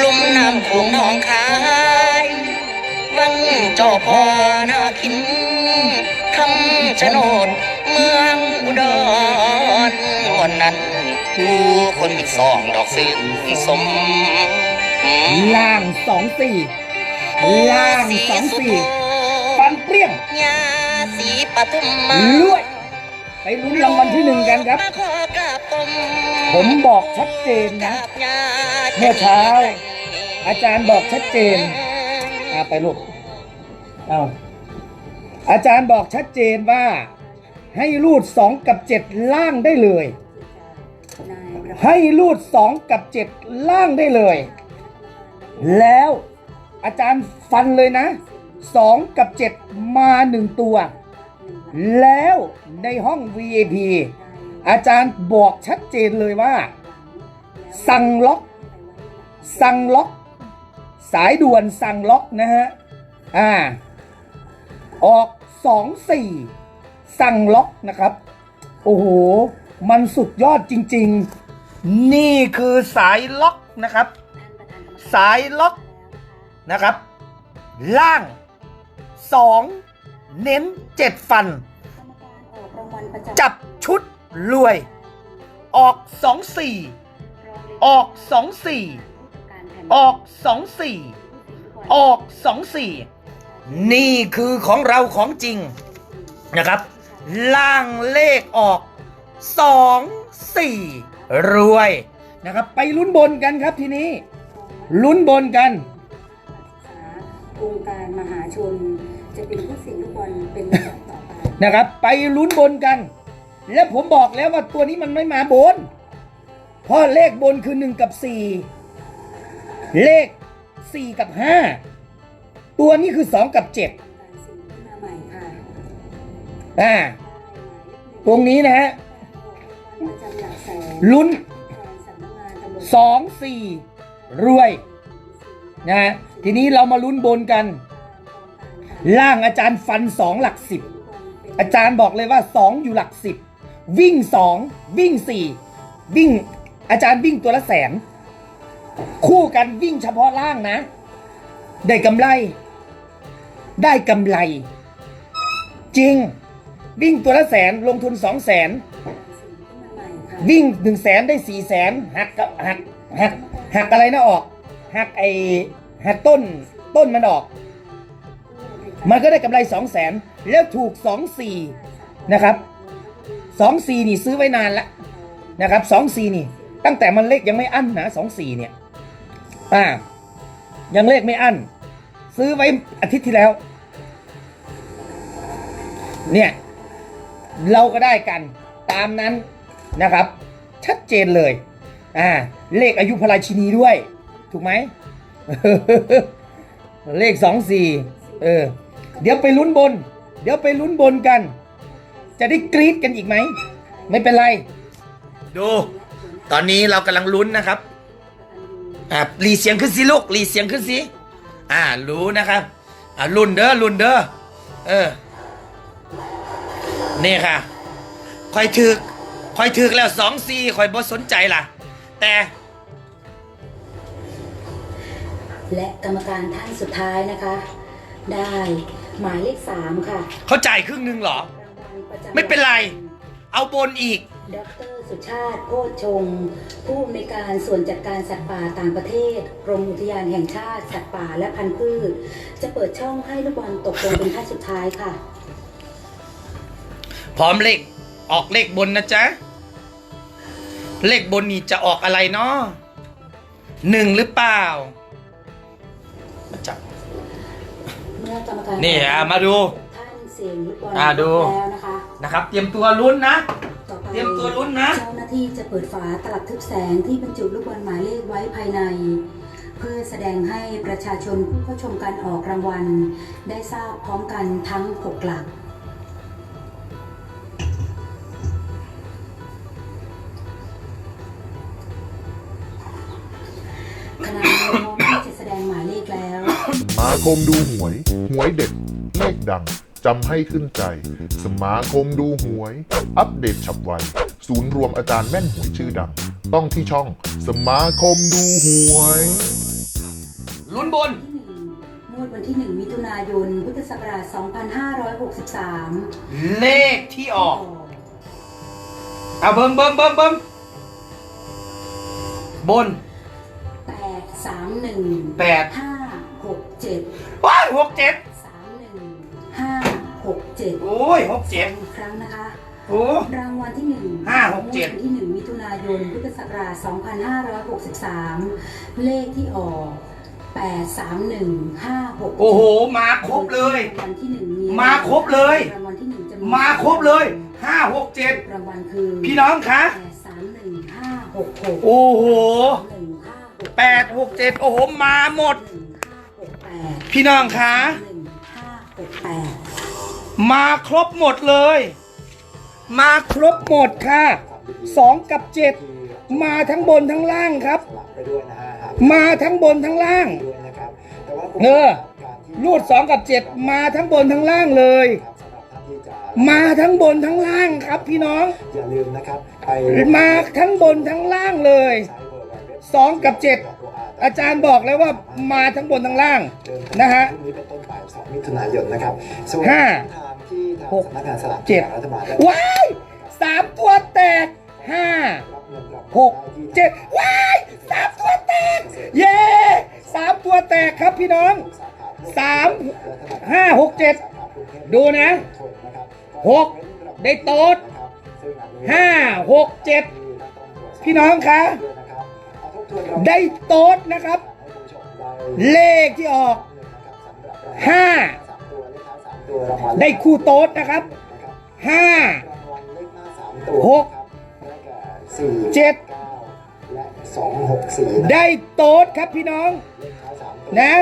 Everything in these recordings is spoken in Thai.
ลุ่มน้ำโขงหนองคายวังเจ้าพ่อนาคินคำชะโนดเมืองอุดรวันนั้นผู้คนสองดอกซื่นสมล่างสองสี่ล่างสองสี่ฟันเปรี้ยงยาสีปทุมมาลวด ไปลุ้นรางวัลที่หนึ่งกันครับมาขอกราบตมผมบอกชัดเจนนะกราบญาติเมื่อเช้า อาจารย์บอกชัดเจนอาไปลูกเอาอาจารย์บอกชัดเจนว่า ให้รูดสองกับเจ็ดล่างได้เลย ให้รูดสองกับเจ็ดล่างได้เลย แล้วอาจารย์ฟันเลยนะสองกับเจ็ดมาหนึ่งตัว แล้วในห้อง VIP อาจารย์บอกชัดเจนเลยว่า สั่งล็อก สั่งล็อก สายด่วนสั่งล็อกนะฮะ อ่า ออกสองสี่สั่งล็อกนะครับ โอ้โห มันสุดยอดจริง ๆ นี่คือสายล็อกนะครับ สายล็อกนะครับ ล่างสอง เน้นเจ็ดฟัน จับชุดรวย ออกสองสี่ออกสองสี่ออกสองสี่ออกสองสี่นี่คือของเราของจริงนะครับ ล่างเลขออกสองสี่รวยนะครับ ไปลุ้นบนกันครับทีนี้ ลุ้นบนกันองค์การมหาชน จะเป็นผู้สิ่งทุกวันเป็นลำดับต่อไปนะครับ ไปลุ้นบนกัน และผมบอกแล้วว่าตัวนี้มันไม่มาบน เพราะเลขบนคือหนึ่งกับสี่เลขสี่กับห้าตัวนี้คือสองกับเจ็ดการสิ่งที่มาใหม่ค่ะอ่าตรงนี้นะฮะประจำหลักแสนลุ้นแทนสำนักงานตำรวจสองสี่รวยนะฮะทีนี้เรามาลุ้นบนกัน ล่างอาจารย์ฟันสองหลักสิบอาจารย์บอกเลยว่าสองอยู่หลักสิบวิ่งสองวิ่งสี่วิ่งอาจารย์วิ่งตัวละแสน คู่กันวิ่งเฉพาะล่างนะ ได้กำไร ได้กำไร จริง วิ่งตัวละแสนลงทุนสองแสนวิ่งหนึ่งแสนได้สี่แสนหักกับหักหักหักอะไรนะออกหักไอหักต้นต้นมันออก มันก็ได้กำไรสองแสนแล้วถูกสองสี่นะครับสองสี่นี่ซื้อไว้นานละนะครับสองสี่นี่ ตั้งแต่มันเลขยังไม่อั้นนะสองสี่เนี่ยอ่ายังเลขไม่อั้น ซื้อไว้อาทิตย์ที่แล้ว เนี่ย เราก็ได้กันตามนั้นนะครับ ชัดเจนเลยอ่าเลขอายุพระราชินีด้วย ถูกไหม เลขสองสี่เออ เดี๋ยวไปลุ้นบน เดี๋ยวไปลุ้นบนกัน จะได้กรี๊ดกันอีกไหม ไม่เป็นไร ดู ตอนนี้เรากำลังลุ้นนะครับ อ่ารีเสียงขึ้นสิลูกรีเสียงขึ้นสิอ่ารู้นะครับ อ่าลุ้นเด้อลุ้นเด้อเออนี่ค่ะคอยถึกคอยถึกแล้วสองสี่คอยบ่สนใจล่ะ แต่และกรรมการท่านสุดท้ายนะคะ ได้ หมายเลขสามค่ะเขาจ่ายครึ่งหนึ่งเหรอรางวัลประจำไม่เป็นไร เอาบนอีก ดรสุชาติโพชชง ผู้อำนวยการส่วนจัดการสัตว์ป่าต่างประเทศ กรมอุทยานแห่งชาติ สัตว์ป่าและพันธุ์พืช จะเปิดช่องให้ลูกบอลตกลงเป็นท่าสุดท้ายค่ะ พร้อมเลขออกเลขบนนะจ๊ะ เลขบนนี่จะออกอะไรเนาะหนึ่งหรือเปล่า มาจับ เมื่อกรรมการนี่อะมาดูท่านเสียงลูกบอลอะดูแล้วนะคะนะครับ เตรียมตัวลุ้นนะ ต่อไปเตรียมตัวลุ้นนะ เจ้าหน้าที่จะเปิดฝาตลับทึบแสงที่บรรจุลูกบอลหมายเลขไว้ภายใน เพื่อแสดงให้ประชาชนผู้เข้าชมการออกรางวัล ได้ทราบพร้อมกันทั้ง 6 หลัก มาคมดูหวย หวยเด็ดเลขดังจำให้ขึ้นใจ สมาคมดูหวย อัปเดตฉับไว ศูนย์รวมอาจารย์แม่นหวยชื่อดัง ต้องที่ช่องสมาคมดูหวย ลุ้นบนที่1งวดวันที่ 1 มิถุนายน พุทธศักราช 2563เลขที่ออกเอาเบิ่มเบิ่มเบิ่มเบิ่มบนแปดสาม หนึ่งแปดห้าหกเจ็ดว้ายหกเจ็ดสามหนึ่งห้าหกเจ็ดโอ้ยหกเจ็ดอีกครั้งนะคะ โอ้ รางวัลที่หนึ่งห้าหกเจ็ด งววันที่หนึ่งมิถุนายนพุทธศักราช2563เลขที่ออกแปดสามหนึ่งห้าหกโอ้โห มาครบเลย รางวัลที่หนึ่งมีมาครบเลย รางวัลที่หนึ่งจะมาครบเลยห้าหกเจ็ดรางวัลคือพี่น้องคะ แปดสามหนึ่งห้าหกหกโอ้โหหนึ่งห้าหกแปดหกเจ็ดโอ้โห มาหมด หนึ่งห้าหกแป ดพี่น้องคะหนึ่งห้าหกแปดมาครบหมดเลย มาครบหมดค่ะสองกับเจ็ดมาทั้งบนทั้งล่างครับไปด้วยนะฮะครับมาทั้งบนทั้งล่าง ด้วยนะครับ แต่ว่าเออ การที่รูดสองกับเจ็ดมาทั้งบนทั้งล่างเลยครับสำหรับท่านที่จะมาทั้งบนทั้งล่างครับ พี่น้อง อย่าลืมนะครับ ไปมาทั้งบนทั้งล่างเลย ใช้เบอร์ไวเว็บสองกับเจ็ดอา จารย์บอกแล้วว่ามาทั้งบนทั้งล่างเดินนะฮะพรุ่งนี้เป็นต้นไป2มิถุนายนนะครับส่วนห้าทางที่ทางหกสำนักงานสลากเจ็ดกินแบ่งรัฐบาลได้ว้ายสามตัวแตกห้ารับเงินรางวัลหกได้ที่เจ็ดว้ายสามตัวแตก เย้สามตัวแตกครับพี่น้องสามห้าหกเจ็ดดูนะหกได้โต๊ดห้าหกเจ็ดพี่น้องคะ ได้โต๊ดนะครับ เลขที่ออกห้าได้คู่โต๊ดนะครับห้าหกเจ็ดและสองหกสี่ได้โต๊ดครับพี่น้องนะ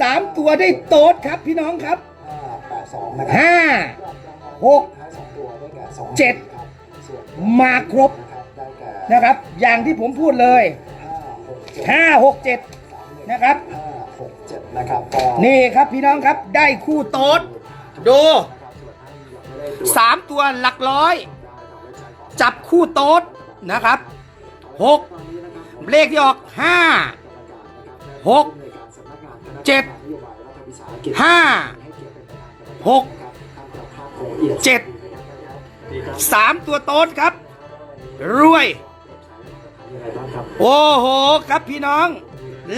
สามตัวได้โต๊ดครับพี่น้องครับห้าแปดสองนะครับห้าหกท้ายสองตัวได้แก่สองเจ็ดครับส่วนมาครบนะครับได้แก่นะครับ อย่างที่ผมพูดเลย ห้าหกเจ็ดห้าหกเจ็ดนะครับห้าหกเจ็ดนะครับก็นี่ครับพี่น้องครับได้คู่โต๊ดดูสามตัวหลักร้อย จับคู่โต๊ดนะครับหกเลขที่ออกห้าหกเจ็ดห้าหกเจ็ดสามตัวโต๊ดครับ รวย โอ้โหครับพี่น้อง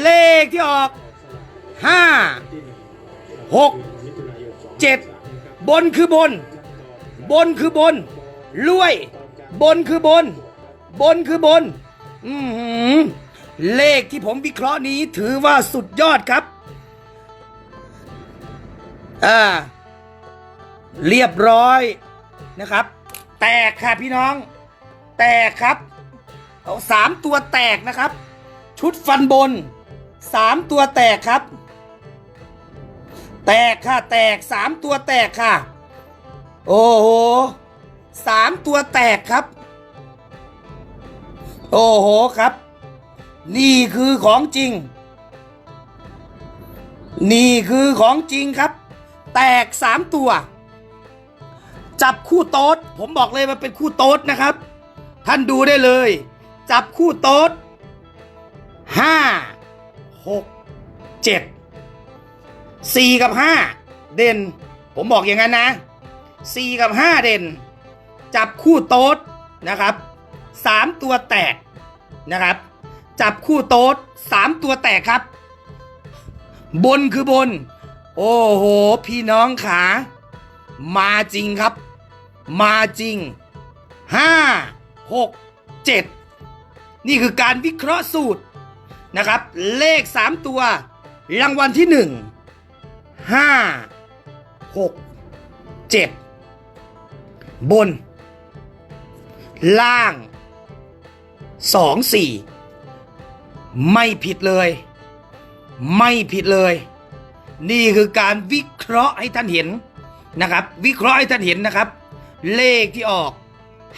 เลขที่ออกห้าหกเจ็ดบนคือบน บนคือบนรวย บนคือบน บนคือบน อือหือเลขที่ผมวิเคราะห์นี้ถือว่าสุดยอดครับ อ่า เรียบร้อยนะครับ แตกค่ะพี่น้อง แตกครับ เอาสามตัวแตกนะครับ ชุดฟันบนสามตัวแตกครับ แตกค่ะ แตกสามตัวแตกค่ะ โอ้โหสามตัวแตกครับ โอ้โหครับ นี่คือของจริง นี่คือของจริงครับ แตกสามตัว จับคู่โต๊ดผมบอกเลยมันเป็นคู่โต๊ดนะครับ ท่านดูได้เลย จับคู่โต๊ดห้าหกเจ็ดสี่กับห้าเด่น ผมบอกอย่างนั้นนะสี่กับห้าเด่น จับคู่โต๊ดนะครับสามตัวแตกนะครับ จับคู่โต๊ดสามตัวแตกครับ บนคือบน โอ้โห พี่น้องขา มาจริงครับ มาจริงห้าหกเจ็ด นี่คือการวิเคราะห์สูตรนะครับ เลขสามตัว รางวัลที่หนึ่งห้าหกเจ็ดบน ล่างสองสี่ไม่ผิดเลย ไม่ผิดเลย นี่คือการวิเคราะห์ให้ท่านเห็นนะครับ วิเคราะห์ให้ท่านเห็นนะครับ เลขที่ออก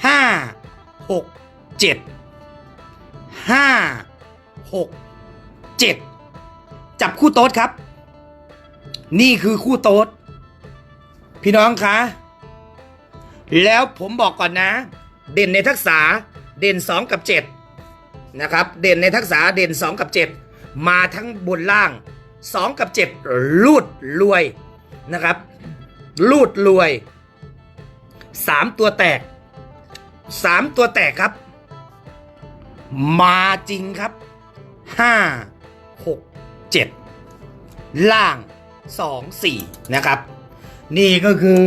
ห้าหกเจ็ด ห้าหกเจ็ดจับคู่โต๊ดครับ นี่คือคู่โต๊ดพี่น้องคะแล้วผมบอกก่อนนะ เด่นในทักษะเด่น 2 กับ 7 นะครับ เด่นในทักษะเด่น 2 กับ 7 มาทั้งบนล่าง 2 กับ 7 ลูดรวยนะครับลูดรวย 3 ตัวแตก 3 ตัวแตกครับ มาจริงครับ 5 6 7 ล่าง 2 4 นะครับ นี่ก็คือ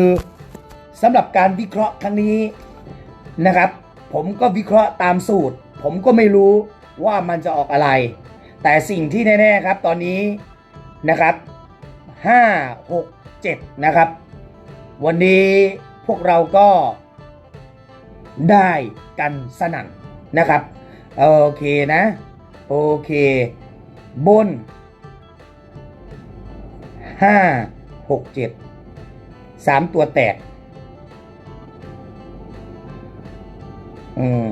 สำหรับการวิเคราะห์ครั้งนี้นะครับ ผมก็วิเคราะห์ตามสูตร ผมก็ไม่รู้ว่ามันจะออกอะไร แต่สิ่งที่แน่ๆครับตอนนี้นะครับ 5 6 7 นะครับ วันนี้พวกเราก็ได้กันสนั่นนะครับ โอเคนะ โอเค บนห้าหกเจ็ดสามตัวแตก อืม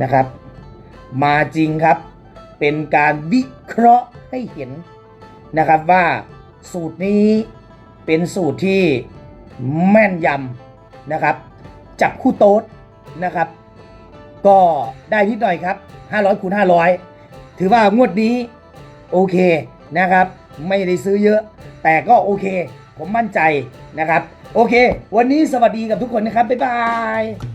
นะครับ มาจริงครับ เป็นการวิเคราะห์ให้เห็นนะครับว่าสูตรนี้เป็นสูตรที่แม่นยำนะครับ จับคู่โต๊ดนะครับ ก็ได้นิดหน่อยครับ 500คูณ500 ถือว่างวดนี้โอเคนะครับ ไม่ได้ซื้อเยอะ แต่ก็โอเค ผมมั่นใจนะครับ โอเค วันนี้สวัสดีกับทุกคนนะครับ บ๊ายบาย